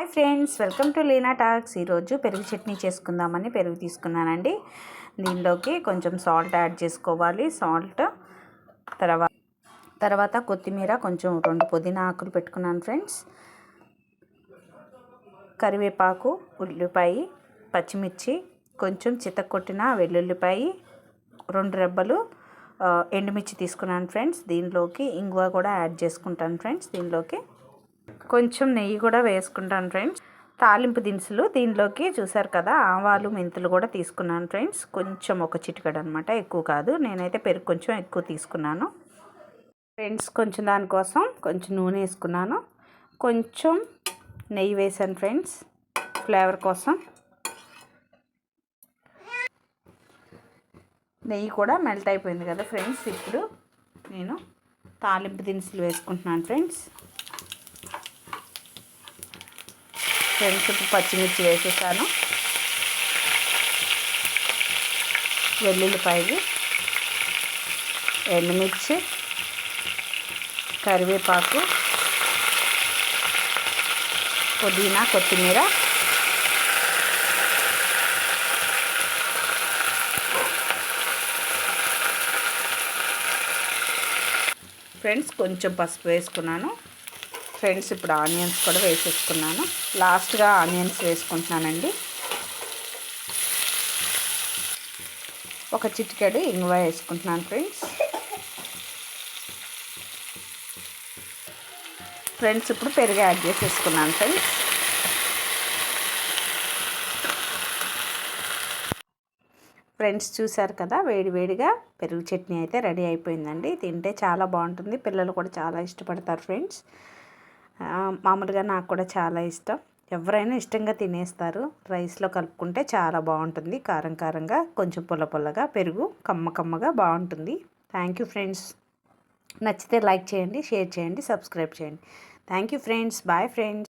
Hi friends welcome to Leena talks. ఈరోజు పెరుగు చట్నీ చేసుకుందామని పెరుగు తీసుకున్నానండి. దీనిలోకి కొంచెం సాల్ట్ యాడ్ చేసుకోవాలి. సాల్ట్ తర్వాత తర్వాత కొత్తిమీర కొంచెం రెండు పుదీనా ఆకులు పెట్టుకున్నాను ఫ్రెండ్స్. కరివేపాకు ఉల్లిపాయ పచ్చిమిర్చి కొంచెం చితక్కొట్టిన వెల్లుల్లిపాయ రెండు రెబ్బలు ఎండుమిర్చి తీసుకున్నాను ఫ్రెండ్స్. దీనిలోకి ఇంగువ కూడా యాడ్ చేసుకుంటాను ఫ్రెండ్స్. దీనిలోకి కొంచెం నెయ్యి కూడా వేసుకుంటాను ఫ్రెండ్స్. తాలింపు దినుసులు దీనిలోకి చూసారు కదా ఆవాలు మెంతులు కూడా తీసుకున్నాను ఫ్రెండ్స్. కొంచెం ఒక చిటికడ అనమాట ఎక్కువ కాదు. నేనైతే పెరుగు కొంచెం ఎక్కువ తీసుకున్నాను. ఫ్రెండ్స్ కొంచెం దానికోసం కొంచెం నూనె వేసుకున్నాను. కొంచెం నెయ్యి వేసాను ఫ్రెండ్స్ ఫ్లేవర్ కోసం. నెయ్యి కూడా మెల్ట్ అయిపోయింది కదా ఫ్రెండ్స్ ఇప్పుడు నేను తాలింపు దినుసులు వేసుకుంటున్నాను ఫ్రెండ్స్. ఫ్రెండ్స్ ఇప్పుడు పచ్చిమిర్చి వేసేసాను. వెల్లుల్లిపాయలు ఎండుమిర్చి కరివేపాకు పుదీనా కొత్తిమీర. ఫ్రెండ్స్ కొంచెం పసుపు వేసుకున్నాను. ఫ్రెండ్స్ ఇప్పుడు ఆనియన్స్ కూడా వేసేసుకున్నాను. లాస్ట్గా ఆనియన్స్ వేసుకుంటున్నానండి. ఒక చిటికెడు ఇంగువ వేసుకుంటున్నాను ఫ్రెండ్స్. ఫ్రెండ్స్ ఇప్పుడు పెరుగు యాడ్ చేసేసుకున్నాను ఫ్రెండ్స్. ఫ్రెండ్స్ చూసారు కదా వేడివేడిగా పెరుగు చట్నీ అయితే రెడీ అయిపోయిందండి. తింటే చాలా బాగుంటుంది. పిల్లలు కూడా చాలా ఇష్టపడతారు ఫ్రెండ్స్. మామూలుగా నాకు కూడా చాలా ఇష్టం. ఎవరైనా ఇష్టంగా తినేస్తారు. రైస్లో కలుపుకుంటే చాలా బాగుంటుంది. కారం కారంగా కొంచెం పుల్ల పుల్లగా పెరుగు కమ్మ కమ్మగా బాగుంటుంది. థ్యాంక్ యూ ఫ్రెండ్స్ నచ్చితే లైక్ చేయండి షేర్ చేయండి సబ్స్క్రైబ్ చేయండి. Thank you friends bye friends